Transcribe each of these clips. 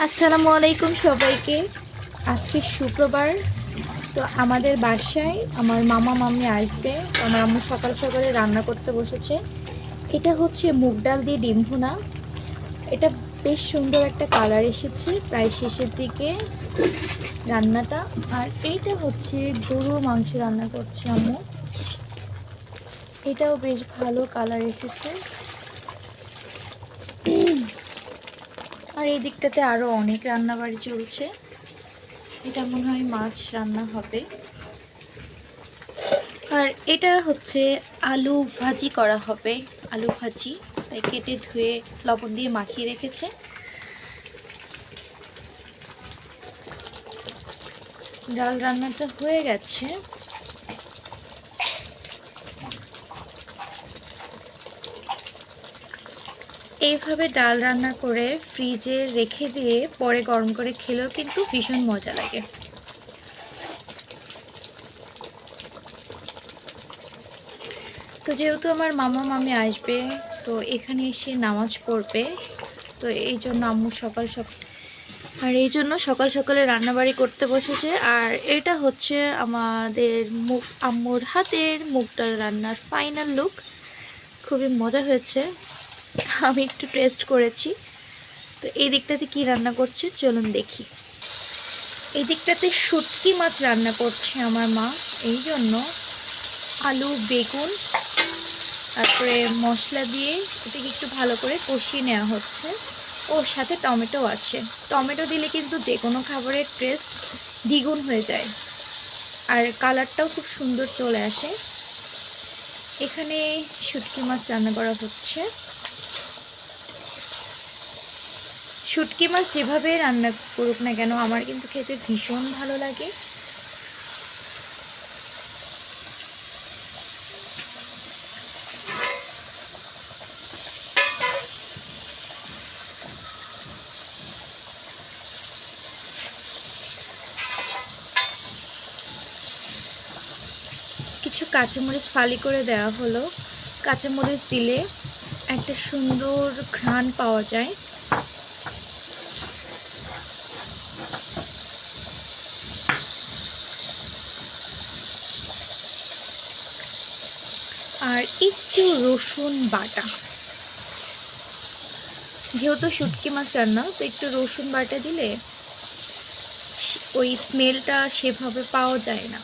আসসালামু আলাইকুম সবাইকে। আজকে শুক্রবার, তো আমাদের বাসায় আমার মামা মামি আসবে। আমার আম্মু সকাল সকালে রান্না করতে বসেছে। এটা হচ্ছে মুগ ডাল দিয়ে ডিম ভুনা। এটা বেশ সুন্দর একটা কালার এসেছে। প্রায় শেষের দিকে রান্নাটা। আর এইটা হচ্ছে গরুর মাংস রান্না করছে আম্মু। এটাও বেশ ভালো কালার এসেছে। আর এই দিকটাতে আরও অনেক রান্নাবাড়ি চলছে। এটা মনে হয় মাছ রান্না হবে। আর এটা হচ্ছে আলু ভাজি করা হবে, আলু ভাজি। তাই কেটে ধুয়ে লবণ দিয়ে মাখিয়ে রেখেছে। ডাল রান্নাটা হয়ে গেছে। এইভাবে ডাল রান্না করে ফ্রিজে রেখে দিয়ে পরে গরম করে খেলেও কিন্তু ভীষণ মজা লাগে। তো যেহেতু আমার মামা মামি আসবে, তো এখানে এসে নামাজ পড়বে। তো এই জন্য আম্মু সকাল সকাল আর এই জন্য সকাল সকালে রান্নাবাড়ি করতে বসেছে। আর এটা হচ্ছে আমাদের মুখ আম্মুর হাতের মুগ ডাল রান্নার ফাইনাল লুক খুবই মজা হয়েছে। আমি একটু টেস্ট করেছি। তো এই দিকটাতে কি রান্না করছে চলুন দেখি। এই দিকটাতে শুটকি মাছ রান্না করছে আমার মা, এই জন্য আলু, বেগুন, তারপরে মশলা দিয়ে এটাকে একটু ভালো করে কষিয়ে নেওয়া হচ্ছে। ওর সাথে টমেটো আছে। টমেটো দিলে কিন্তু যে কোনো খাবারের টেস্ট দ্বিগুণ হয়ে যায়। আর কালারটাও খুব সুন্দর চলে আসে। এখানে শুটকি মাছ রান্না করা হচ্ছে। শুটকি মাছ যেভাবে রান্না করুক না কেন, আমার কিন্তু খেতে ভীষণ ভালো লাগে। কিছু কাঁচামরিচ ফালি করে দেওয়া হলো। কাঁচামরিচ দিলে একটা সুন্দর ঘ্রাণ পাওয়া যায়। আর একটু রসুন বাটা। যেহেতু শুটকি মাছ রান্না, তো একটু রসুন বাটা দিলে ওই স্মেলটা সেভাবে পাওয়া যায় না।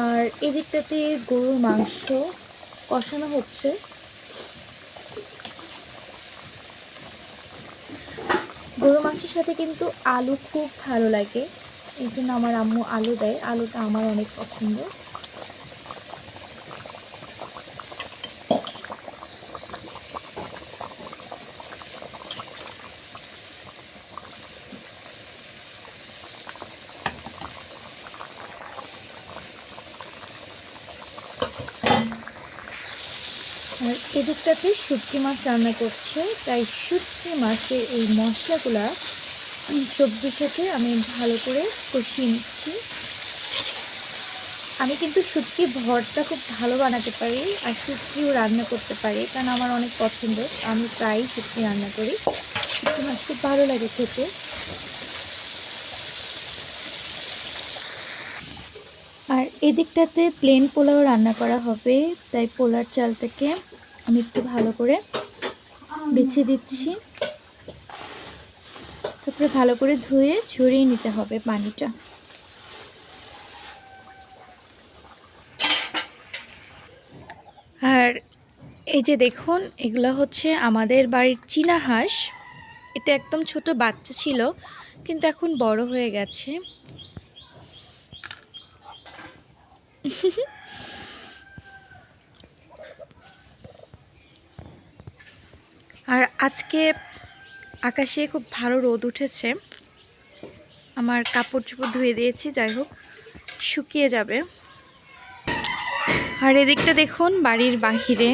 আর এদিকটাতে গরুর মাংস কষানো হচ্ছে। গরু মাংসের সাথে কিন্তু আলু খুব ভালো লাগে। এই জন্য আমার আম্মু আলু দেয়। আলুটা আমার অনেক পছন্দ। আর এদিকটাতে শুটকি মাছ রান্না করছে। তাই শুটকি মাছের এই মশলাগুলা সবজির সাথে আমি ভালো করে কষিয়ে নিচ্ছি। আমি কিন্তু শুটকি ভরটা খুব ভালো বানাতে পারি আর শুটকিও রান্না করতে পারি, কারণ আমার অনেক পছন্দ। আমি প্রায়ই শুটকি রান্না করি। শুটকি মাছ খুব ভালো লাগে খেতে। আর এদিকটাতে প্লেন পোলাও রান্না করা হবে, তাই পোলার চালটাকে আমি একটু ভালো করে বেছে দিচ্ছি। তারপরে ভালো করে ধুয়ে ঝরিয়ে নিতে হবে পানিটা। আর এই যে দেখুন, এগুলো হচ্ছে আমাদের বাড়ির চীনা হাঁস। এটা একদম ছোট বাচ্চা ছিল, কিন্তু এখন বড় হয়ে গেছে। আর আজকে আকাশে খুব ভালো রোদ উঠেছে। আমার কাপড় চোপড় ধুয়ে দিয়েছি, যাই হোক, শুকিয়ে যাবে। আর এদিকটা দেখুন, বাড়ির বাহিরে।